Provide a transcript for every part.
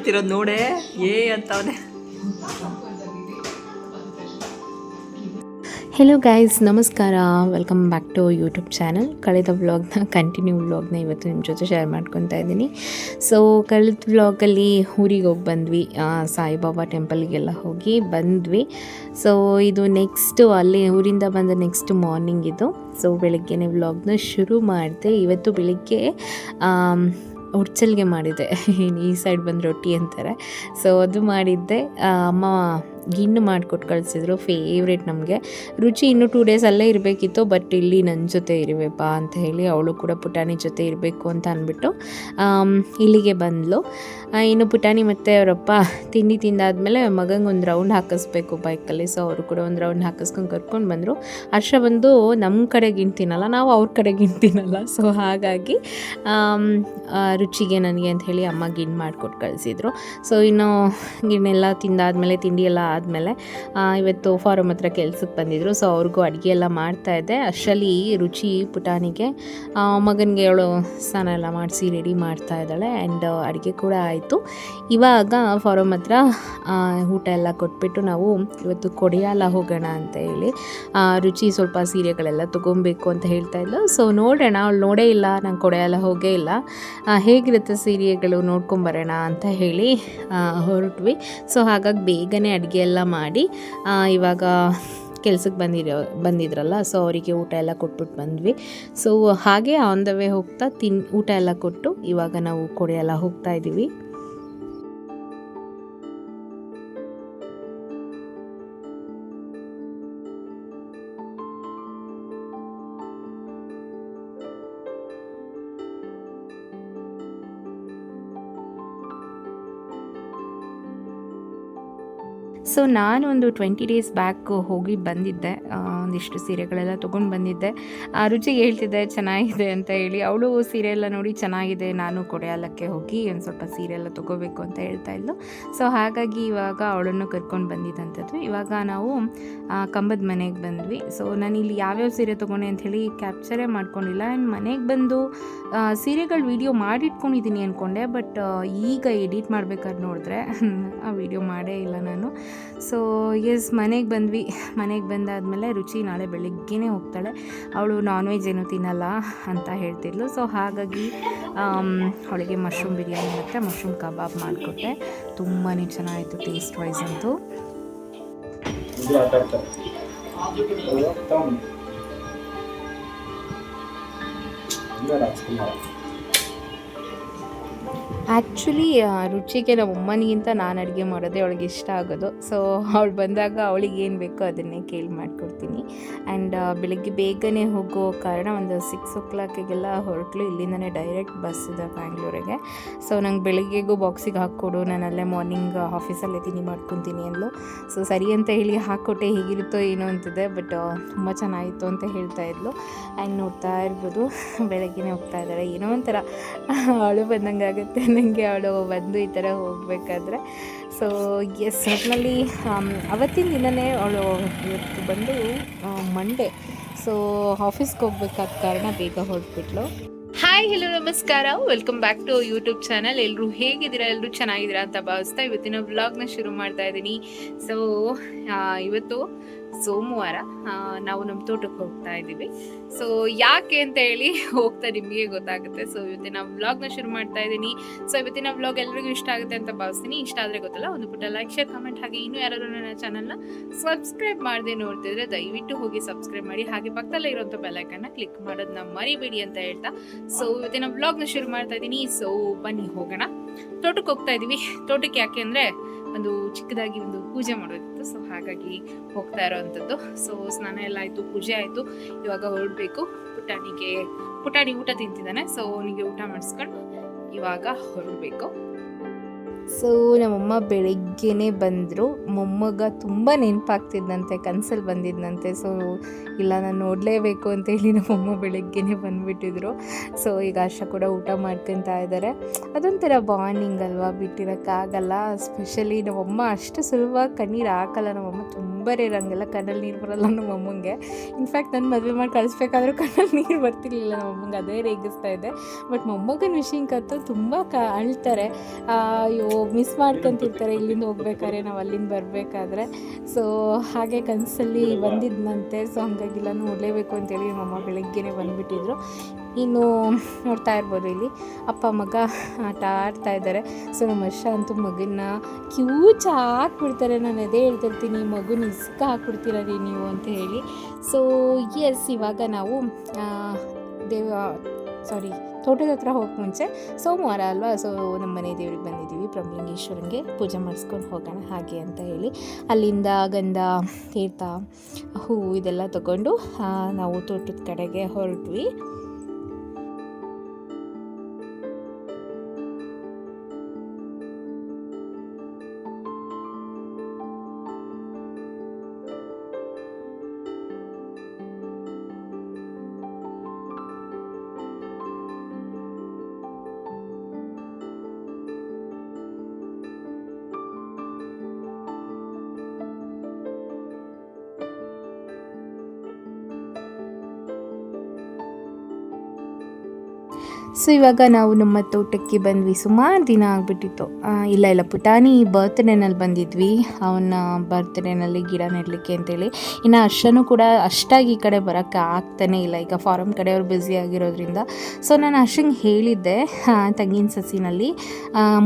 ಮಾಡ್ತಿರೋದು ನೋಡೆ? ಏ ಅಂತವನೆ. ಹೆಲೋ ಗೈಸ್ ನಮಸ್ಕಾರ. Welcome back to YouTube channel ಕಳೆದ ವ್ಲಾಗ್ನ ಕಂಟಿನ್ಯೂ ವ್ಲಾಗ್ನ ಇವತ್ತು ನಿಮ್ಮ ಜೊತೆ ಶೇರ್ ಮಾಡ್ಕೊತಾ ಇದ್ದೀನಿ. ಸೊ ಕಳೆದ ವ್ಲಾಗಲ್ಲಿ ಊರಿಗೆ ಹೋಗಿ ಬಂದ್ವಿ. ಸಾಯಿಬಾಬಾ ಟೆಂಪಲ್ಗೆಲ್ಲ ಹೋಗಿ ಬಂದ್ವಿ. ಸೊ ಇದು ನೆಕ್ಸ್ಟು ಅಲ್ಲಿ ಊರಿಂದ ಬಂದ ನೆಕ್ಸ್ಟ್ ಮಾರ್ನಿಂಗ್ ಇದು. ಸೊ ಬೆಳಗ್ಗೆನೇ ವ್ಲಾಗ್ನ ಶುರು ಮಾಡಿದೆ. ಇವತ್ತು ಬೆಳಿಗ್ಗೆ ಆಮ್, ಮಾಡಿದ್ದೆ ಏನು ಈ ಸೈಡ್ ಬಂದು ರೊಟ್ಟಿ ಅಂತಾರೆ. ಸೊ ಅದು ಮಾಡಿದ್ದೆ. ಅಮ್ಮ ಗಿಣ್ಣು ಮಾಡಿಕೊಟ್ಟು ಕಳಿಸಿದ್ರು ಫೇವ್ರೇಟ್ ನಮಗೆ. ರುಚಿ ಇನ್ನೂ ಟೂ ಡೇಸ್ ಅಲ್ಲೇ ಇರಬೇಕಿತ್ತು ಬಟ್ ಇಲ್ಲಿ ನನ್ನ ಜೊತೆ ಇರುವೆಪ್ಪ ಅಂತ ಹೇಳಿ ಅವಳು ಕೂಡ ಪುಟಾಣಿ ಜೊತೆ ಇರಬೇಕು ಅಂತ ಅಂದ್ಬಿಟ್ಟು ಇಲ್ಲಿಗೆ ಬಂದಳು ಇನ್ನು ಪುಟಾಣಿ ಮತ್ತು ಅವರಪ್ಪ ತಿಂಡಿ ತಿಂದಾದಮೇಲೆ ಮಗಂಗೆ ಒಂದು ರೌಂಡ್ ಹಾಕಿಸ್ಬೇಕು ಬೈಕಲ್ಲಿ ಸೊ ಅವರು ಕೂಡ ಒಂದು ರೌಂಡ್ ಹಾಕಿಸ್ಕೊಂಡು ಕರ್ಕೊಂಡು ಬಂದರು. ಹರ್ಷ ಬಂದು ನಮ್ಮ ಕಡೆ ಗಿಣ್ ತಿನ್ನಲ್ಲ, ನಾವು ಅವ್ರ ಕಡೆ ಗಿಣ್ ತಿನ್ನಲ್ಲ. ಸೊ ಹಾಗಾಗಿ ರುಚಿಗೆ ನನಗೆ ಅಂತ ಹೇಳಿ ಅಮ್ಮ ಗಿಣ್ಣು ಮಾಡಿಕೊಟ್ಟು ಕಳಿಸಿದ್ರು. ಸೊ ಇನ್ನು ಗಿಣ್ಣೆಲ್ಲ ತಿಂದಾದಮೇಲೆ ತಿಂಡಿ ಎಲ್ಲ ಆದಮೇಲೆ ಇವತ್ತು ಫಾರಮ್ ಹತ್ರ ಕೆಲ್ಸಕ್ಕೆ ಬಂದಿದ್ರು. ಸೊ ಅವ್ರಿಗೂ ಅಡುಗೆ ಎಲ್ಲ ಮಾಡ್ತಾ ಇದ್ದೆ. ಅಷ್ಟರಲ್ಲಿ ರುಚಿ, ಪುಟಾಣಿಗೆ ಮಗನಿಗೆ ಅವಳು ಸ್ನಾನ ಎಲ್ಲ ಮಾಡಿಸಿ ರೆಡಿ ಮಾಡ್ತಾ ಇದ್ದಾಳೆ ಆ್ಯಂಡ್ ಅಡುಗೆ ಕೂಡ ಆಯಿತು. ಇವಾಗ ಫಾರಮ್ ಹತ್ರ ಊಟ ಎಲ್ಲ ಕೊಟ್ಬಿಟ್ಟು ನಾವು ಇವತ್ತು ಕೊಡಿಯಾಲ ಹೋಗೋಣ ಅಂತ ಹೇಳಿ ರುಚಿ ಸ್ವಲ್ಪ ಸೀರೆಗಳೆಲ್ಲ ತೊಗೊಬೇಕು ಅಂತ ಹೇಳ್ತಾ ಇದ್ಲು. ಸೊ ನೋಡೋಣ. ಅವಳು ನೋಡೇ ಇಲ್ಲ. ನಾನು ಕೊಡೆಯಲ್ಲ ಹೋಗೇ ಇಲ್ಲ. ಹೇಗಿರುತ್ತೆ ಸೀರೆಗಳು ನೋಡ್ಕೊಂಬರೋಣ ಅಂತ ಹೇಳಿ ಹೊರಟ್ವಿ. ಸೊ ಹಾಗಾಗಿ ಬೇಗನೆ ಅಡುಗೆ ಎಲ್ಲ ಮಾಡಿ ಇವಾಗ ಕೆಲ್ಸಕ್ಕೆ ಬಂದಿರೋ, ಬಂದಿದ್ರಲ್ಲ ಸೊ ಅವರಿಗೆ ಊಟ ಎಲ್ಲ ಕೊಟ್ಬಿಟ್ಟು ಬಂದ್ವಿ. ಸೊ ಹಾಗೆ ಆನ್ ದ ವೇ ಹೋಗ್ತಾ ತಿನ್, ಊಟ ಎಲ್ಲ ಕೊಟ್ಟು ಇವಾಗ ನಾವು ಕೊಡೆಯೆಲ್ಲ ಹೋಗ್ತಾ ಇದ್ದೀವಿ ಸೊ ನಾನು ಒಂದು ಟ್ವೆಂಟಿ ಡೇಸ್ ಬ್ಯಾಕ್ ಹೋಗಿ ಬಂದಿದ್ದೆ. ಒಂದಿಷ್ಟು ಸೀರೆಗಳೆಲ್ಲ ತೊಗೊಂಡು ಬಂದಿದ್ದೆ. ಆ ರುಚಿಗೆ ಹೇಳ್ತಿದ್ದೆ, ಚೆನ್ನಾಗಿದೆ ಅಂತ ಹೇಳಿ. ಅವಳು ಸೀರೆ ಎಲ್ಲ ನೋಡಿ ಚೆನ್ನಾಗಿದೆ, ನಾನು ಕೊಡೆಯಾಲಕ್ಕೆ ಹೋಗಿ ಒಂದು ಸ್ವಲ್ಪ ಸೀರೆ ಎಲ್ಲ ತೊಗೋಬೇಕು ಅಂತ ಹೇಳ್ತಾ ಇದ್ಲು. ಸೊ ಹಾಗಾಗಿ ಇವಾಗ ಅವಳನ್ನು ಕರ್ಕೊಂಡು ಬಂದಿದ್ದಂಥದ್ದು ಇವಾಗ ನಾವು ಕಂಬದ ಮನೆಗೆ ಬಂದ್ವಿ. ಸೊ ನಾನು ಇಲ್ಲಿ ಯಾವ್ಯಾವ ಸೀರೆ ತೊಗೊಂಡೆ ಅಂತ ಹೇಳಿ ಕ್ಯಾಪ್ಚರೇ ಮಾಡ್ಕೊಂಡಿಲ್ಲ. ಆ್ಯಂಡ್ ಮನೆಗೆ ಬಂದು ಸೀರೆಗಳು ವಿಡಿಯೋ ಮಾಡಿಟ್ಕೊಂಡಿದ್ದೀನಿ ಅಂದ್ಕೊಂಡೆ ಬಟ್ ಈಗ ಎಡಿಟ್ ಮಾಡ್ಬೇಕಾದ್ರೆ ನೋಡಿದ್ರೆ, ಆ ವಿಡಿಯೋ ಮಾಡೇ ಇಲ್ಲ ನಾನು. ಸೊ ಎಸ್ ಮನೆಗೆ ಬಂದ್ವಿ. ಮನೆಗೆ ಬಂದಾದಮೇಲೆ ರುಚಿ ನಾಳೆ ಬೆಳಿಗ್ಗೆನೇ ಹೋಗ್ತಾಳೆ. ಅವಳು ನಾನ್ ವೆಜ್ ಏನು ತಿನ್ನಲ್ಲ ಅಂತ ಹೇಳ್ತಿದ್ಲು. ಸೊ ಹಾಗಾಗಿ ಅವಳಿಗೆ ಮಶ್ರೂಮ್ ಬಿರಿಯಾನಿ ಮತ್ತು ಮಶ್ರೂಮ್ ಕಬಾಬ್ ಮಾಡಿಕೊಟ್ಟೆ. ತುಂಬಾ ಚೆನ್ನಾಗಿತ್ತು ಟೇಸ್ಟ್ ವೈಸ್ ಅಂತೂ. ರಾಜ್ಕುಮಾರ ಆ್ಯಕ್ಚುಲಿ ರುಚಿಗೆ ನಮ್ಮ ಅಮ್ಮನಿಗಿಂತ ನಾನು ಅಡುಗೆ ಮಾಡೋದೇ ಅವಳಿಗೆ ಇಷ್ಟ ಆಗೋದು. ಸೊ ಅವಳು ಬಂದಾಗ ಅವಳಿಗೆ ಏನು ಬೇಕೋ ಅದನ್ನೇ ಕೇಳಿ ಮಾಡಿಕೊಡ್ತೀನಿ. ಆ್ಯಂಡ್ ಬೆಳಿಗ್ಗೆ ಬೇಗನೆ ಹೋಗೋ ಕಾರಣ ಒಂದು ಸಿಕ್ಸ್ ಓ ಕ್ಲಾಕಿಗೆಲ್ಲ ಹೊರಟಲು ಇಲ್ಲಿಂದನೇ ಡೈರೆಕ್ಟ್ ಬಸ್ ಇದೆ ಬ್ಯಾಂಗ್ಳೂರಿಗೆ ಸೊ ನಂಗೆ ಬೆಳಿಗ್ಗೆಗೂ ಬಾಕ್ಸಿಗೆ ಹಾಕ್ಕೊಡು, ನಾನು ಅಲ್ಲೇ ಮಾರ್ನಿಂಗ್ ಆಫೀಸಲ್ಲೇ ತಿಂಡಿ ಮಾಡ್ಕೊತೀನಿ ಅಂದ್ಲು. ಸೊ ಸರಿ ಅಂತ ಹೇಳಿ ಹಾಕ್ಕೊಟ್ಟೆ, ಹೇಗಿರುತ್ತೋ ಏನೋ ಅಂತಿದೆ ಬಟ್ ತುಂಬ ಚೆನ್ನಾಗಿತ್ತು ಅಂತ ಹೇಳ್ತಾ ಇದ್ಲು. ಆ್ಯಂಡ್ ನೋಡ್ತಾ ಇರ್ಬೋದು, ಬೆಳಗ್ಗೆನೇ ಹೋಗ್ತಾ ಇದ್ದಾಳೆ ಏನೋ ಒಂಥರ. ಅವಳು ಬಂದಂಗೆ ಆಗುತ್ತೆ ನನಗೆ ಅವಳು ಬಂದು ಈ ಥರ ಹೋಗಬೇಕಾದ್ರೆ. ಸೊ ಎಸ್ ಒಟ್ಟಿನಲ್ಲಿ ಅವತ್ತಿನ ದಿನವೇ ಅವಳು ಇವತ್ತು ಬಂದು ಮಂಡೇ ಸೊ ಆಫೀಸ್ಗೆ ಹೋಗ್ಬೇಕಾದ ಕಾರಣ ಬೇಗ ಹೊರಟ್ಬಿಟ್ಲು. ಹಾಯ್ ಹಲೋ ನಮಸ್ಕಾರ. Welcome back to YouTube channel ಎಲ್ಲರೂ ಹೇಗಿದ್ದೀರಾ? ಎಲ್ಲರೂ ಚೆನ್ನಾಗಿದ್ದೀರಾ ಅಂತ ಭಾವಿಸ್ತಾ ಇವತ್ತಿನ ವ್ಲಾಗ್ನ ಶುರು ಮಾಡ್ತಾ ಇದ್ದೀನಿ. ಸೊ ಇವತ್ತು ಸೋಮವಾರ ನಾವು ನಮ್ಮ ತೋಟಕ್ಕೆ ಹೋಗ್ತಾ ಇದ್ದೀವಿ. ಸೊ ಯಾಕೆ ಅಂತ ಹೇಳಿ ಹೋಗ್ತಾ ನಿಮಗೆ ಗೊತ್ತಾಗುತ್ತೆ. ಸೊ ಇವತ್ತಿನ ವ್ಲಾಗ್ನ ಶುರು ಮಾಡ್ತಾ ಇದ್ದೀನಿ. ಸೊ ಇವತ್ತಿನ ವ್ಲಾಗ್ ಎಲ್ರಿಗೂ ಇಷ್ಟ ಆಗುತ್ತೆ ಅಂತ ಭಾವಿಸ್ತೀನಿ. ಇಷ್ಟ ಆದರೆ ಗೊತ್ತಲ್ಲ, ಒಂದು ಪುಟ್ಟ ಲೈಕ್ ಶೇರ್ ಕಮೆಂಟ್ ಹಾಗೆ ಇನ್ನೂ ಯಾರಾದರೂ ನನ್ನ ಚಾನಲ್ನ ಸಬ್ಸ್ಕ್ರೈಬ್ ಮಾಡದೆ ನೋಡ್ತಿದ್ರೆ ದಯವಿಟ್ಟು ಹೋಗಿ ಸಬ್ಸ್ಕ್ರೈಬ್ ಮಾಡಿ. ಹಾಗೆ ಪಕ್ಕದಲ್ಲೇ ಇರುವಂಥ ಬೆಲೈಕನ್ನ ಕ್ಲಿಕ್ ಮಾಡೋದನ್ನ ಮರಿಬೇಡಿ ಅಂತ ಹೇಳ್ತಾ. ಸೊ ಇವತ್ತಿನ ವ್ಲಾಗ್ನ ಶುರು ಮಾಡ್ತಾ ಇದ್ದೀನಿ. ಸೊ ಬನ್ನಿ, ಹೋಗೋಣ. ತೋಟಕ್ಕೆ ಹೋಗ್ತಾ ಇದ್ದೀವಿ. ತೋಟಕ್ಕೆ ಯಾಕೆ ಅಂದರೆ ಒಂದು ಚಿಕ್ಕದಾಗಿ ಒಂದು ಪೂಜೆ ಮಾಡೋದಿತ್ತು. ಸೊ ಹಾಗಾಗಿ ಹೋಗ್ತಾ ಇರೋವಂಥದ್ದು. ಸೊ ಸ್ನಾನ ಎಲ್ಲ ಆಯಿತು, ಪೂಜೆ ಆಯಿತು. ಇವಾಗ ಹೊರಡಬೇಕು. ಪುಟಾಣಿಗೆ, ಪುಟಾಣಿ ಊಟ ತಿಂತಿದ್ದಾನೆ. ಸೊ ಅವನಿಗೆ ಊಟ ಮಾಡಿಸ್ಕೊಂಡು ಇವಾಗ ಹೊರಡಬೇಕು. ಸೊ, ನಮ್ಮಮ್ಮ ಬೆಳಗ್ಗೆನೇ ಬಂದರು. ಮೊಮ್ಮಗ ತುಂಬ ನೆನಪಾಗ್ತಿದ್ದಂತೆ ಕನಸಲ್ಲಿ ಬಂದಿದ್ದಂತೆ ಸೊ, ಇಲ್ಲ, ನಾನು ನೋಡಲೇಬೇಕು ಅಂತೇಳಿ ನಮ್ಮಮ್ಮ ಬೆಳಗ್ಗೆನೇ ಬಂದುಬಿಟ್ಟಿದ್ರು. ಸೊ, ಈಗ ಆಶಾ ಕೂಡ ಊಟ ಮಾಡ್ಕೊತಾ ಇದ್ದಾರೆ ಅದೊಂಥರ ಬಾಂಡಿಂಗ್ ಅಲ್ವಾ? ಬಿಟ್ಟಿರೋಕ್ಕಾಗಲ್ಲ. ಸ್ಪೆಷಲಿ ನಮ್ಮಮ್ಮ ಅಷ್ಟು ಸುಲಭವಾಗಿ ಕಣ್ಣೀರು ಹಾಕಲ್ಲ. ನಮ್ಮಮ್ಮ ತುಂಬ ಇರೋಂಗಿಲ್ಲ ಕಣ್ಣಲ್ಲಿ ನೀರು ಬರಲ್ಲ ನಮ್ಮಮ್ಮಂಗೆ. ಇನ್ಫ್ಯಾಕ್ಟ್ ನಾನು ಮದುವೆ ಮಾಡಿ ಕಳಿಸ್ಬೇಕಾದ್ರೂ ಕಣ್ಣಲ್ಲಿ ನೀರು ಬರ್ತಿರ್ಲಿಲ್ಲ ನಮ್ಮಮ್ಮಂಗೆ. ಅದೇ ರೇಗಿಸ್ತಾ ಇದೆ. ಬಟ್ ಮೊಮ್ಮಗನ ವಿಷಯಕ್ಕಂತೂ ತುಂಬ ಕ ಅಳ್ತಾರೆ. ಅಯ್ಯೋ ಮಿಸ್ ಮಾಡ್ಕೊಂತಿರ್ತಾರೆ, ಇಲ್ಲಿಂದ ಹೋಗ್ಬೇಕಾದ್ರೆ ನಾವು ಅಲ್ಲಿಂದ ಬರಬೇಕಾದ್ರೆ. ಸೊ ಹಾಗೆ ಕನಸಲ್ಲಿ ಬಂದಿದ್ದಂತೆ ಸೊ ಹಂಗಾಗಿಲ್ಲ ನೋಡಲೇಬೇಕು ಅಂತೇಳಿ ನಮ್ಮಮ್ಮ ಬೆಳಗ್ಗೆನೇ ಬಂದುಬಿಟ್ಟಿದ್ರು. ಇನ್ನು ನೋಡ್ತಾ ಇರ್ಬೋದು ಇಲ್ಲಿ. ಅಪ್ಪ, ಮಗ ಆಟ ಆಡ್ತಾ ಇದ್ದಾರೆ. ಸೊ ನಮ್ಮ ವರ್ಷ ಅಂತೂ ಮಗನ್ನ ಕ್ಯೂಚ ಹಾಕ್ಬಿಡ್ತಾರೆ. ನಾನು ಅದೇ ಹೇಳ್ತಿರ್ತೀನಿ ಮಗುನ ಇಸ್ಕ ಹಾಕ್ಬಿಡ್ತೀರ ರೀ ನೀವು? ಅಂತ ಹೇಳಿ. ಸೊ ಎಸ್ ಇವಾಗ ನಾವು ದೇವ ಸಾರಿ ತೋಟದ ಹತ್ರ ಹೋಗಕ್ಕೆ ಮುಂಚೆ ಸೋಮವಾರ ಅಲ್ವಾ? ಸೊ ನಮ್ಮ ಮನೆ ದೇವ್ರಿಗೆ ಬಂದಿದ್ದೀವಿ. ಪ್ರಭುಲಿಂಗೇಶ್ವರನಿಗೆ ಪೂಜೆ ಮಾಡಿಸ್ಕೊಂಡು ಹೋಗೋಣ ಹಾಗೆ ಅಂತ ಹೇಳಿ. ಅಲ್ಲಿಂದ ಗಂಧ, ತೀರ್ಥ, ಹೂವು ಇದೆಲ್ಲ ತಗೊಂಡು ನಾವು ತೋಟದ ಕಡೆಗೆ ಹೊರಟ್ವಿ. ಸೊ ಇವಾಗ ನಾವು ನಮ್ಮ ತೋಟಕ್ಕೆ ಬಂದ್ವಿ. ಸುಮಾರು ದಿನ ಆಗಿಬಿಟ್ಟಿತ್ತು. ಇಲ್ಲ ಇಲ್ಲ, ಪುಟಾಣಿ ಬರ್ತ್ಡೇನಲ್ಲಿ ಬಂದಿದ್ವಿ. ಅವನ ಬರ್ತ್ಡೇನಲ್ಲಿ ಗಿಡ ನೆಡಲಿಕ್ಕೆ ಅಂತೇಳಿ. ಇನ್ನು ಅರ್ಶನೂ ಕೂಡ ಅಷ್ಟಾಗಿ ಈ ಕಡೆ ಬರೋಕ್ಕೆ ಆಗ್ತಾನೇ ಇಲ್ಲ. ಈಗ ಫಾರಮ್ ಕಡೆ ಅವ್ರು ಬ್ಯುಸಿ ಆಗಿರೋದ್ರಿಂದ. ಸೊ ನಾನು ಅರ್ಶಂಗೆ ಹೇಳಿದ್ದೆ ತಂಗಿನ ಸಸಿನಲ್ಲಿ.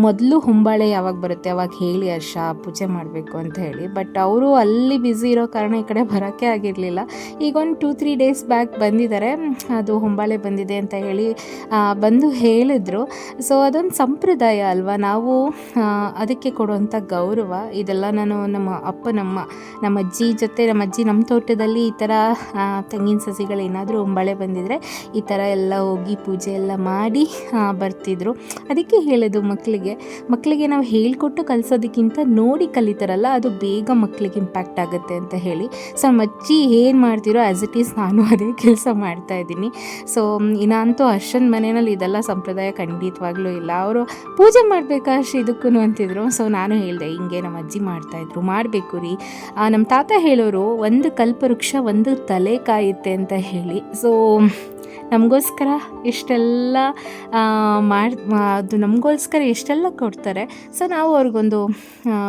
ಮೊದಲು ಹುಂಬಾಳೆ ಯಾವಾಗ ಬರುತ್ತೆ, ಅವಾಗ ಹೇಳಿ ಹರ್ಷ ಪೂಜೆ ಮಾಡಬೇಕು ಅಂತ ಹೇಳಿ. ಬಟ್ ಅವರು ಅಲ್ಲಿ ಬ್ಯುಸಿ ಇರೋ ಕಾರಣ ಈ ಕಡೆ ಬರೋಕ್ಕೆ ಆಗಿರಲಿಲ್ಲ. ಈಗ ಒಂದು ಟೂ ತ್ರೀ ಡೇಸ್ ಬ್ಯಾಕ್ ಬಂದಿದ್ದಾರೆ. ಅದು ಹೊಂಬಾಳೆ ಬಂದಿದೆ ಅಂತ ಹೇಳಿ ಬಂದು ಹೇಳಿದ್ರು. ಸೊ ಅದೊಂದು ಸಂಪ್ರದಾಯ ಅಲ್ವಾ? ನಾವು ಅದಕ್ಕೆ ಕೊಡುವಂಥ ಗೌರವ. ಇದೆಲ್ಲ ನಾನು ನಮ್ಮ ಅಪ್ಪ, ನಮ್ಮ ನಮ್ಮ ಅಜ್ಜಿ ಜೊತೆ, ನಮ್ಮ ಅಜ್ಜಿ ನಮ್ಮ ತೋಟದಲ್ಲಿ ಈ ಥರ ತೆಂಗಿನ ಸಸಿಗಳೇನಾದರೂ ಮಳೆ ಬಂದಿದ್ರೆ ಈ ಥರ ಎಲ್ಲ ಹೋಗಿ ಪೂಜೆ ಎಲ್ಲ ಮಾಡಿ ಬರ್ತಿದ್ರು. ಅದಕ್ಕೆ ಹೇಳೋದು ಮಕ್ಕಳಿಗೆ. ಮಕ್ಕಳಿಗೆ ನಾವು ಹೇಳಿಕೊಟ್ಟು ಕಲಿಸೋದಕ್ಕಿಂತ ನೋಡಿ ಕಲಿತಾರಲ್ಲ, ಅದು ಬೇಗ ಮಕ್ಕಳಿಗೆ ಇಂಪ್ಯಾಕ್ಟ್ ಆಗುತ್ತೆ ಅಂತ ಹೇಳಿ. ಸೊ ನಮ್ಮ ಅಜ್ಜಿ ಏನು ಮಾಡ್ತಿರೋ ಆ್ಯಸ್ ಇಟ್ ಈಸ್ ನಾನು ಅದೇ ಕೆಲಸ ಮಾಡ್ತಾ ಇದ್ದೀನಿ. ಸೊ ಇನ್ನಂತೂ ಅರ್ಷನ್ ಮನೆಯಲ್ಲಿ ಇದೆಲ್ಲ ಸಂಪ್ರದಾಯ ಖಂಡಿತವಾಗ್ಲೂ ಇಲ್ಲ. ಅವರು ಪೂಜೆ ಮಾಡಬೇಕಾ ಅಷ್ಟು ಇದಕ್ಕೂ ಅಂತಿದ್ರು. ಸೊ ನಾನು ಹೇಳಿದೆ, ಹಿಂಗೆ ನಮ್ಮ ಅಜ್ಜಿ ಮಾಡ್ತಾಯಿದ್ರು ಮಾಡಬೇಕು ರೀ. ನಮ್ಮ ತಾತ ಹೇಳೋರು, ಒಂದು ಕಲ್ಪವೃಕ್ಷ, ಒಂದು ತಲೆ ಕಾಯುತ್ತೆ ಅಂತ ಹೇಳಿ. ಸೊ ನಮಗೋಸ್ಕರ ಇಷ್ಟೆಲ್ಲ ಮಾಡಿ ಅದು ನಮಗೋಸ್ಕರ ಇಷ್ಟೆಲ್ಲ ಕೊಡ್ತಾರೆ. ಸೊ, ನಾವು ಅವ್ರಿಗೊಂದು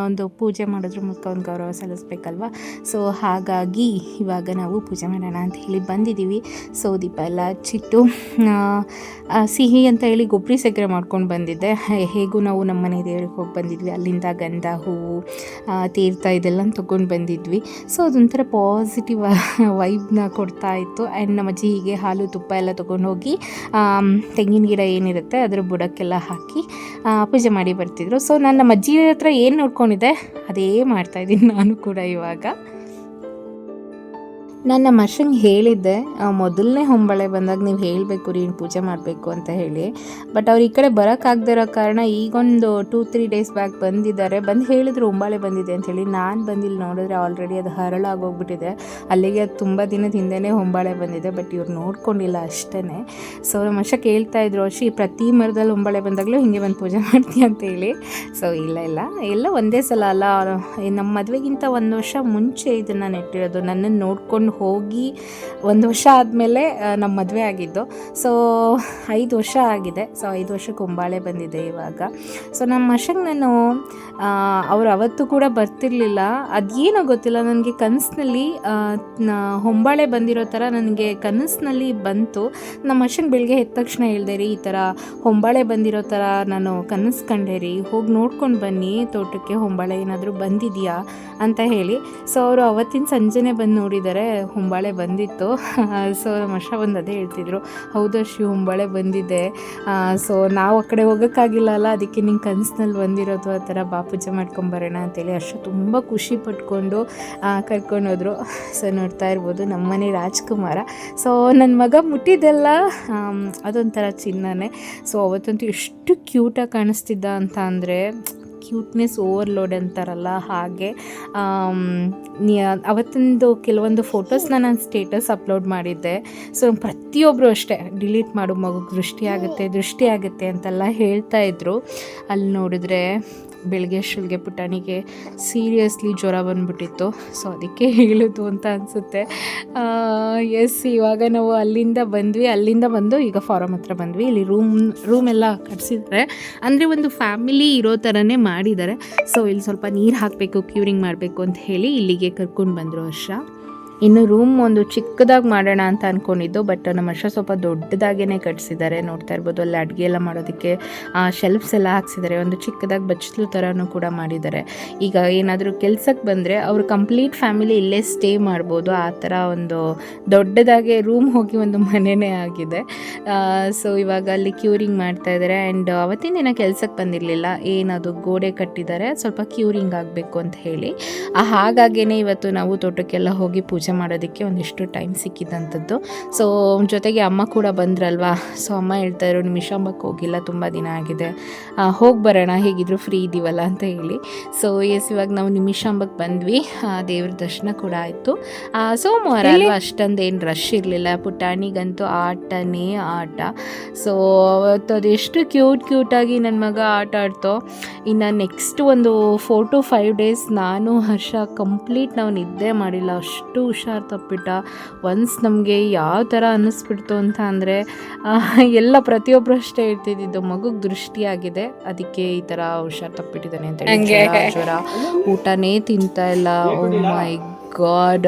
ಒಂದು ಪೂಜೆ ಮಾಡೋದ್ರ ಮೂಲಕ ಒಂದು ಗೌರವ ಸಲ್ಲಿಸ್ಬೇಕಲ್ವ? ಸೊ, ಹಾಗಾಗಿ ಇವಾಗ ನಾವು ಪೂಜೆ ಮಾಡೋಣ ಅಂತ ಹೇಳಿ ಬಂದಿದ್ದೀವಿ. ಸೊ, ದೀಪ ಎಲ್ಲ ಹಚ್ಚಿಟ್ಟು ಸಿಹಿ ಅಂತ ಹೇಳಿ ಗೊಬ್ಬರಿ ಸಕ್ಕರೆ ಮಾಡ್ಕೊಂಡು ಬಂದಿದ್ದೆ. ಹೇಗೂ ನಾವು ನಮ್ಮ ಮನೆ ದೇವ್ರಿಗೆ ಹೋಗಿ ಬಂದಿದ್ವಿ. ಅಲ್ಲಿಂದ ಗಂಧ, ಹೂವು ತೀರ್ಥ ಇದೆಲ್ಲ ತೊಗೊಂಡು ಬಂದಿದ್ವಿ. ಸೊ, ಅದೊಂಥರ ಪಾಸಿಟಿವ್ ವೈಬ್ನ ಕೊಡ್ತಾ ಇತ್ತು. ಆ್ಯಂಡ್ ನಮ್ಮ ಅಜ್ಜಿ ಹೀಗೆ ಹಾಲು ತುಪ್ಪ ಎಲ್ಲ ತೊಗೊಂಡು ಹೋಗಿ ಆಮ್, ತೆಂಗಿನ ಗಿಡ ಏನಿರುತ್ತೆ ಅದ್ರ ಬುಡಕ್ಕೆಲ್ಲ ಹಾಕಿ ಪೂಜೆ ಮಾಡಿ ಬರ್ತಿದ್ರು. ಸೊ ನಾನು ನಮ್ಮ ಹತ್ರ ಏನು ನೋಡ್ಕೊಂಡಿದ್ದೆ ಅದೇ ಮಾಡ್ತಾಯಿದ್ದೀನಿ ನಾನು ಕೂಡ ಇವಾಗ. ನಾನು ನಮ್ಮ ಅರ್ಶಂಗೆ ಹೇಳಿದ್ದೆ ಮೊದಲನೇ ಹೊಂಬಳೆ ಬಂದಾಗ ನೀವು ಹೇಳಬೇಕು ರೀ ಪೂಜೆ ಮಾಡಬೇಕು ಅಂತ ಹೇಳಿ. ಬಟ್ ಅವ್ರು ಈ ಕಡೆ ಬರೋಕ್ಕಾಗದೇ ಇರೋ ಕಾರಣ ಈಗೊಂದು ಟೂ ತ್ರೀ ಡೇಸ್ ಬ್ಯಾಕ್ ಬಂದಿದ್ದಾರೆ. ಬಂದು ಹೇಳಿದ್ರು, ಹೊಂಬಾಳೆ ಬಂದಿದೆ ಅಂತ ಹೇಳಿ. ನಾನು ಬಂದಿಲ್ಲಿ ನೋಡಿದ್ರೆ ಆಲ್ರೆಡಿ ಅದು ಹರಳಾಗೋಗ್ಬಿಟ್ಟಿದೆ ಅಲ್ಲಿಗೆ ಅದು ತುಂಬ ದಿನದ ಹಿಂದೆನೇ ಹೊಂಬಾಳೆ ಬಂದಿದೆ ಬಟ್ ಇವ್ರು ನೋಡ್ಕೊಂಡಿಲ್ಲ ಅಷ್ಟೇ ಸೊ ನಮ್ಮ ಮಷ ಕೇಳ್ತಾ ಇದ್ರು ಈ ಪ್ರತಿ ಮರದಲ್ಲಿ ಹೊಂಬಾಳೆ ಬಂದಾಗಲೂ ಹಿಂಗೆ ಬಂದು ಪೂಜೆ ಮಾಡ್ತೀಯ ಅಂತ ಹೇಳಿ. ಸೊ ಇಲ್ಲ ಇಲ್ಲ. ಎಲ್ಲ ಒಂದೇ ಸಲ ಅಲ್ಲ. ನಮ್ಮ ಮದುವೆಗಿಂತ ಒಂದು ವರ್ಷ ಮುಂಚೆ ಇದನ್ನು ನೆಟ್ಟಿರೋದು. ನನ್ನನ್ನು ನೋಡ್ಕೊಂಡು ಹೋಗಿ ಒಂದು ವರ್ಷ ಆದಮೇಲೆ ನಮ್ಮ ಮದುವೆ ಆಗಿದ್ದು. ಸೊ ಐದು ವರ್ಷ ಆಗಿದೆ. ಸೊ ಐದು ವರ್ಷ ಹೊಂಬಾಳೆ ಬಂದಿದೆ ಇವಾಗ. ಸೊ ನಮ್ಮ ವರ್ಷಕ್ಕೆ ನಾನು ಅವರು ಅವತ್ತು ಕೂಡ ಬರ್ತಿರ್ಲಿಲ್ಲ. ಅದೇನೋ ಗೊತ್ತಿಲ್ಲ. ನನಗೆ ಕನಸಿನಲ್ಲಿ ಹೊಂಬಾಳೆ ಬಂದಿರೋ ಥರ ನನಗೆ ಕನಸಿನಲ್ಲಿ ಬಂತು. ನಮ್ಮ ಅರ್ಶನ್ ಬೆಳಗ್ಗೆ ಎದ್ದ ತಕ್ಷಣ ಹೇಳಿದೆ, ರೀ, ಈ ಥರ ಹೊಂಬಾಳೆ ಬಂದಿರೋ ಥರ ನಾನು ಕನಸು ಕಂಡೆ, ರೀ. ಹೋಗಿ ನೋಡ್ಕೊಂಡು ಬನ್ನಿ, ತೋಟಕ್ಕೆ ಹೊಂಬಾಳೆ ಏನಾದರೂ ಬಂದಿದೆಯಾ ಅಂತ ಹೇಳಿ. ಸೊ ಅವರು ಅವತ್ತಿನ ಸಂಜೆನೆ ಬಂದು ನೋಡಿದ್ದಾರೆ ಹೊಂಬಾಳೆ ಬಂದಿತ್ತು. ಸೊ ನಮ್ಮ ಅಷ್ಟ ಬಂದು ಅದೇ ಹೇಳ್ತಿದ್ರು. ಹೌದು ಶ್ರೀ ಹುಂಬಾಳೆ ಬಂದಿದೆ. ಸೊ ನಾವು ಆ ಕಡೆ ಹೋಗೋಕ್ಕಾಗಿಲ್ಲ ಅಲ್ಲ, ಅದಕ್ಕೆ ನಿಂಗೆ ಕನಸಿನಲ್ಲಿ ಬಂದಿರೋದು ಆ ಥರ ಬಾ ಪೂಜೆ ಮಾಡ್ಕೊಂಬರೋಣ ಅಂತೇಳಿ ಅಷ್ಟು ತುಂಬ ಖುಷಿ ಪಟ್ಕೊಂಡು ಕರ್ಕೊಂಡೋದ್ರು ಸೊ ನೋಡ್ತಾ ಇರ್ಬೋದು ನಮ್ಮನೆ ರಾಜ್ಕುಮಾರ. ಸೊ ನನ್ನ ಮಗ ಮುಟ್ಟಿದ್ದೆಲ್ಲ ಅದೊಂಥರ ಚಿನ್ನನೇ. ಸೊ ಅವತ್ತಂತೂ ಎಷ್ಟು ಕ್ಯೂಟಾಗಿ ಕಾಣಿಸ್ತಿದ್ದ ಅಂತ ಅಂದರೆ ಕ್ಯೂಟ್ನೆಸ್ ಓವರ್ಲೋಡ್ ಅಂತಾರಲ್ಲ ಹಾಗೆ ಅವತ್ತಿಂದು ಕೆಲವೊಂದು ಫೋಟೋಸ್ನ ನಾನು ಸ್ಟೇಟಸ್ ಅಪ್ಲೋಡ್ ಮಾಡಿದ್ದೆ. ಸೊ ಪ್ರತಿಯೊಬ್ಬರು ಅಷ್ಟೇ ಡಿಲೀಟ್ ಮಾಡು ಮಗು, ದೃಷ್ಟಿ ಆಗುತ್ತೆ, ದೃಷ್ಟಿ ಅಂತೆಲ್ಲ ಹೇಳ್ತಾ ಇದ್ರು. ಅಲ್ಲಿ ನೋಡಿದ್ರೆ ಬೆಳಗ್ಗೆ ಶುಲ್ಗೆ, ಪುಟಾಣಿಗೆ ಸೀರಿಯಸ್ಲಿ ಜ್ವರ ಬಂದ್ಬಿಟ್ಟಿತ್ತು. ಸೊ ಅದಕ್ಕೆ ಹೇಳೋದು ಅಂತ ಅನಿಸುತ್ತೆ. ಎಸ್ ಇವಾಗ ನಾವು ಅಲ್ಲಿಂದ ಬಂದ್ವಿ, ಅಲ್ಲಿಂದ ಬಂದು ಈಗ ಫಾರಮ್ ಹತ್ರ ಬಂದ್ವಿ. ಇಲ್ಲಿ ರೂಮ್ ರೂಮ್ ಎಲ್ಲ ಕಟ್ಸಿದ್ದಾರೆ ಅಂದರೆ ಒಂದು ಫ್ಯಾಮಿಲಿ ಇರೋ ಥರನೇ ಮಾಡಿದ್ದಾರೆ. ಸೊ ಇಲ್ಲಿ ಸ್ವಲ್ಪ ನೀರು ಹಾಕಬೇಕು ಕ್ಯೂರಿಂಗ್ ಮಾಡಬೇಕು ಅಂತ ಹೇಳಿ ಇಲ್ಲಿಗೆ ಕರ್ಕೊಂಡು ಬಂದರು ಹರ್ಷ. ಇನ್ನು ರೂಮ್ ಒಂದು ಚಿಕ್ಕದಾಗಿ ಮಾಡೋಣ ಅಂತ ಅಂದ್ಕೊಂಡಿದ್ದು ಬಟ್ ನಮ್ಮ ಅಷ್ಟ ಸ್ವಲ್ಪ ದೊಡ್ಡದಾಗೇ ಕಟ್ಸಿದ್ದಾರೆ. ನೋಡ್ತಾ ಇರ್ಬೋದು, ಅಲ್ಲಿ ಅಡುಗೆ ಎಲ್ಲ ಮಾಡೋದಕ್ಕೆ ಶೆಲ್ಫ್ಸ್ ಎಲ್ಲ ಹಾಕ್ಸಿದ್ದಾರೆ. ಒಂದು ಚಿಕ್ಕದಾಗಿ ಬಚ್ಚಲು ಥರನೂ ಕೂಡ ಮಾಡಿದ್ದಾರೆ. ಈಗ ಏನಾದರೂ ಕೆಲ್ಸಕ್ಕೆ ಬಂದರೆ ಅವರು ಕಂಪ್ಲೀಟ್ ಫ್ಯಾಮಿಲಿ ಇಲ್ಲೇ ಸ್ಟೇ ಮಾಡ್ಬೋದು. ಆ ಥರ ಒಂದು ದೊಡ್ಡದಾಗೆ ರೂಮ್ ಹೋಗಿ ಒಂದು ಮನೆಯೇ ಆಗಿದೆ. ಸೊ ಇವಾಗ ಅಲ್ಲಿ ಕ್ಯೂರಿಂಗ್ ಮಾಡ್ತಾ ಇದ್ದಾರೆ. ಆ್ಯಂಡ್ ಅವತ್ತಿನ ದಿನ ಕೆಲ್ಸಕ್ಕೆ ಬಂದಿರಲಿಲ್ಲ. ಏನದು ಗೋಡೆ ಕಟ್ಟಿದ್ದಾರೆ. ಸ್ವಲ್ಪ ಕ್ಯೂರಿಂಗ್ ಆಗಬೇಕು ಅಂತ ಹೇಳಿ. ಹಾಗಾಗೇ ಇವತ್ತು ನಾವು ತೋಟಕ್ಕೆಲ್ಲ ಹೋಗಿ ಪೂಜೆ ಮಾಡೋದಕ್ಕೆ ಒಂದಿಷ್ಟು ಟೈಮ್ ಸಿಕ್ಕಿದಂಥದ್ದು. ಸೊ ಜೊತೆಗೆ ಅಮ್ಮ ಕೂಡ ಬಂದ್ರಲ್ವಾ? ಸೊ ಅಮ್ಮ ಹೇಳ್ತಾ ಇರೋ ನಿಮಿಷಾಂಬಕ್ಕೆ ಹೋಗಿಲ್ಲ ತುಂಬ ದಿನ ಆಗಿದೆ. ಹೋಗಿ ಬರೋಣ ಹೇಗಿದ್ರು ಫ್ರೀ ಇದ್ದೀವಲ್ಲ ಅಂತ ಹೇಳಿ. ಸೊ ಎಸ್ ಇವಾಗ ನಾವು ನಿಮಿಷಾಂಬಕ್ಕೆ ಬಂದ್ವಿ. ದೇವ್ರ ದರ್ಶನ ಕೂಡ ಆಯಿತು. ಸೋಮವಾರ ಅಲ್ವಾ? ಅಷ್ಟೊಂದು ಏನು ರಶ್ ಇರಲಿಲ್ಲ. ಪುಟಾಣಿಗಂತೂ ಆಟನೇ ಆಟ. ಸೊ ಅವತ್ತು ಅದೆಷ್ಟು ಕ್ಯೂಟ್ ಕ್ಯೂಟಾಗಿ ನನ್ನ ಮಗ ಆಟ ಆಡ್ತೋ. ಇನ್ನು ನೆಕ್ಸ್ಟ್ ಒಂದು ಫೋರ್ ಟು ಫೈವ್ ಡೇಸ್ ನಾನು ಹರ್ಷ ಕಂಪ್ಲೀಟ್ ನಾವು ನಿದ್ದೆ ಮಾಡಿಲ್ಲ. ಅಷ್ಟು ಹುಷಾರು ತಪ್ಪಿಟ್ಟ. ಒನ್ಸ್ ನಮಗೆ ಯಾವ ಥರ ಅನ್ನಿಸ್ಬಿಡ್ತು ಅಂತ ಅಂದರೆ ಎಲ್ಲ ಪ್ರತಿಯೊಬ್ಬರು ಅಷ್ಟೇ ಹೇಳ್ತಿದ್ದಿದ್ದು ಮಗುಗೆ ದೃಷ್ಟಿಯಾಗಿದೆ ಅದಕ್ಕೆ ಈ ಥರ ಹುಷಾರು ತಪ್ಪಿಟ್ಟಿದ್ದಾನೆ ಅಂತ ಹೇಳಿ ಜ್ವರ, ಊಟನೇ ತಿಂತಾ ಇಲ್ಲ. ಮೈ ಗಾಡ್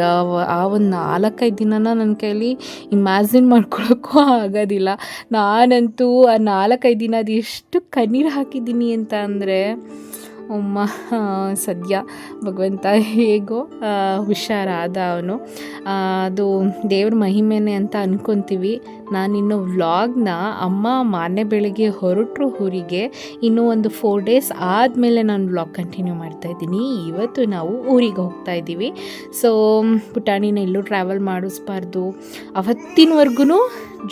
ಆ ಒಂದು ನಾಲ್ಕೈದು ದಿನನ ನನ್ನ ಕೈಲಿ ಇಮ್ಯಾಜಿನ್ ಮಾಡ್ಕೊಳ್ಳೋಕ್ಕೂ ಆಗೋದಿಲ್ಲ. ನಾನಂತೂ ಆ ನಾಲ್ಕೈದು ದಿನ ಅದು ಎಷ್ಟು ಕಣ್ಣೀರು ಹಾಕಿದ್ದೀನಿ ಅಂತ ಅಂದರೆ ಅಮ್ಮ ಸದ್ಯ ಭಗವಂತ ಹೇಗೋ ಹುಷಾರಾದ ಅವನು. ಅದು ದೇವ್ರ ಮಹಿಮೆನೆ ಅಂತ ಅಂದ್ಕೊತೀವಿ ನಾನಿನ್ನು ವ್ಲಾಗ್ನ ಅಮ್ಮ ಮಾನ್ಯ ಬೆಳಗ್ಗೆ ಹೊರಟರು ಊರಿಗೆ. ಇನ್ನೂ ಒಂದು ಫೋರ್ ಡೇಸ್ ಆದಮೇಲೆ ನಾನು ವ್ಲಾಗ್ ಕಂಟಿನ್ಯೂ ಮಾಡ್ತಾ ಇದ್ದೀನಿ. ಇವತ್ತು ನಾವು ಊರಿಗೆ ಹೋಗ್ತಾ ಇದ್ದೀವಿ. ಸೊ ಪುಟಾಣಿನ ಎಲ್ಲೂ ಟ್ರಾವೆಲ್ ಮಾಡಿಸ್ಬಾರ್ದು. ಅವತ್ತಿನವರೆಗೂ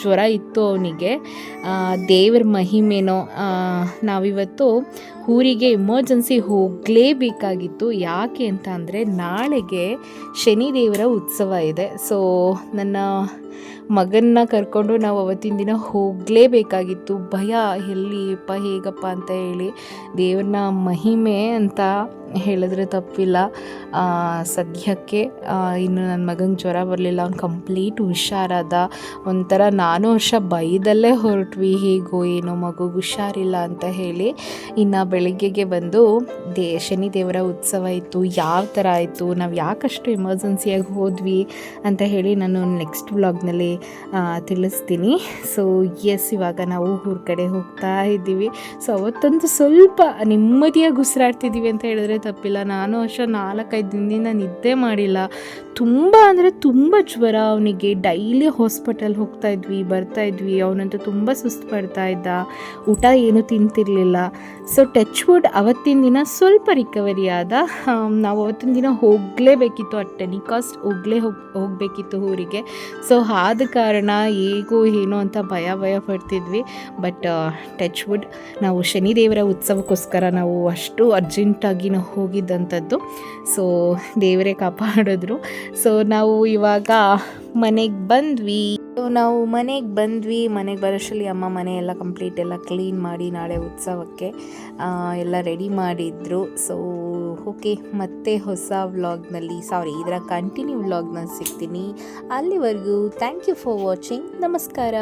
ಜ್ವರ ಇತ್ತು ಅವನಿಗೆ. ದೇವ್ರ ಮಹಿಮೆನೋ ನಾವಿವತ್ತು ಊರಿಗೆ ಎಮರ್ಜೆನ್ಸಿ ಹೋಗಲೇಬೇಕಾಗಿತ್ತು. ಯಾಕೆ ಅಂತ ಅಂದರೆ ನಾಳೆಗೆ ಶನಿದೇವರ ಉತ್ಸವ ಇದೆ. ಸೊ ನನ್ನ ಮಗನ್ನ ಕರ್ಕೊಂಡು ನಾವು ಅವತ್ತಿನ ದಿನ ಹೋಗಲೇಬೇಕಾಗಿತ್ತು. ಭಯ ಎಲ್ಲಿಪ್ಪ ಹೇಗಪ್ಪ ಅಂತ ಹೇಳಿ. ದೇವ್ರನ್ನ ಮಹಿಮೆ ಅಂತ ಹೇಳಿದ್ರೆ ತಪ್ಪಿಲ್ಲ. ಸದ್ಯಕ್ಕೆ ಇನ್ನು ನನ್ನ ಮಗನ ಜ್ವರ ಬರಲಿಲ್ಲ. ಅವ್ನು ಕಂಪ್ಲೀಟ್ ಹುಷಾರಾದ. ಒಂಥರ ನಾನು ವರ್ಷ ಭಯದಲ್ಲೇ ಹೊರಟ್ವಿ. ಹೇಗೋ ಏನೋ ಮಗು ಹುಷಾರಿಲ್ಲ ಅಂತ ಹೇಳಿ ಇನ್ನು ಬೆಳಿಗ್ಗೆಗೆ ಬಂದು ದೇ, ಶನಿ ದೇವರ ಉತ್ಸವ ಇತ್ತು. ಯಾವ ಥರ ಆಯಿತು? ನಾವು ಯಾಕಷ್ಟು ಎಮರ್ಜೆನ್ಸಿಯಾಗಿ ಹೋದ್ವಿ ಅಂತ ಹೇಳಿ ನಾನು ನೆಕ್ಸ್ಟ್ ವ್ಲಾಗ್ನಲ್ಲಿ ತಿಳಿಸ್ತೀನಿ. ಸೊ ಎಸ್ ಇವಾಗ ನಾವು ಊರ ಕಡೆ ಹೋಗ್ತಾ ಇದ್ದೀವಿ. ಸೊ ಅವತ್ತೊಂದು ಸ್ವಲ್ಪ ನೆಮ್ಮದಿಯಾಗಿ ಉಸಿರಾಡ್ತಿದ್ದೀವಿ ಅಂತ ಹೇಳಿದ್ರೆ ತಪ್ಪಿಲ್ಲ. ನಾನು ಅಷ್ಟೇ ನಾಲ್ಕೈದು ದಿನದಿಂದ ನಿದ್ದೆ ಮಾಡಿಲ್ಲ. ತುಂಬ ಅಂದರೆ ತುಂಬ ಜ್ವರ. ಅವನಿಗೆ ಡೈಲಿ ಹಾಸ್ಪಿಟಲ್ ಹೋಗ್ತಾ ಇದ್ವಿ, ಬರ್ತಾ ಇದ್ವಿ. ಅವನಂತೂ ತುಂಬ ಸುಸ್ತು ಪಡ್ತಾ ಇದ್ದ. ಊಟ ಏನು ತಿಂತಿರಲಿಲ್ಲ. ಸೊ ಟಚ್ ವುಡ್ ಅವತ್ತಿನ ದಿನ ಸ್ವಲ್ಪ ರಿಕವರಿ ಆದ. ನಾವು ಅವತ್ತಿನ ದಿನ ಹೋಗಲೇಬೇಕಿತ್ತು ಆ ಟೆಲಿಕಾಸ್ಟ್ ಹೋಗಲೇ ಹೋಗ್, ಹೋಗಬೇಕಿತ್ತು ಊರಿಗೆ. ಸೊ ಆದ ಕಾರಣ ಹೇಗೋ ಏನೋ ಅಂತ ಭಯ ಭಯ ಪಡ್ತಿದ್ವಿ. ಬಟ್ ಟಚ್ ವುಡ್ ನಾವು ಶನಿದೇವರ ಉತ್ಸವಕ್ಕೋಸ್ಕರ ನಾವು ಅಷ್ಟು ಅರ್ಜೆಂಟಾಗಿ ನಾವು ಹೋಗಿದ್ದಂಥದ್ದು. ಸೊ ದೇವರೇ ಕಾಪಾಡಿದ್ರು. ಸೊ ನಾವು ಇವಾಗ ಮನೆಗೆ ಬಂದ್ವಿ. ನಾವು ಮನೆಗೆ ಬಂದ್ವಿ. ಮನೆಗೆ ಬರೋಷ್ಟರಲ್ಲಿ ಅಮ್ಮ ಮನೆ ಎಲ್ಲ ಕಂಪ್ಲೀಟ್ ಎಲ್ಲ ಕ್ಲೀನ್ ಮಾಡಿ ನಾಳೆ ಉತ್ಸವಕ್ಕೆ ಎಲ್ಲ ರೆಡಿ ಮಾಡಿದ್ರು. ಸೊ ಓಕೆ ಮತ್ತೆ ಹೊಸ ವ್ಲಾಗ್ನಲ್ಲಿ ಸಾರಿ ಇದರ ಕಂಟಿನ್ಯೂ ವ್ಲಾಗ್ನಲ್ಲಿ ಸಿಗ್ತೀನಿ. ಅಲ್ಲಿವರೆಗೂ ಥ್ಯಾಂಕ್ ಯು ಫಾರ್ ವಾಚಿಂಗ್ ನಮಸ್ಕಾರ.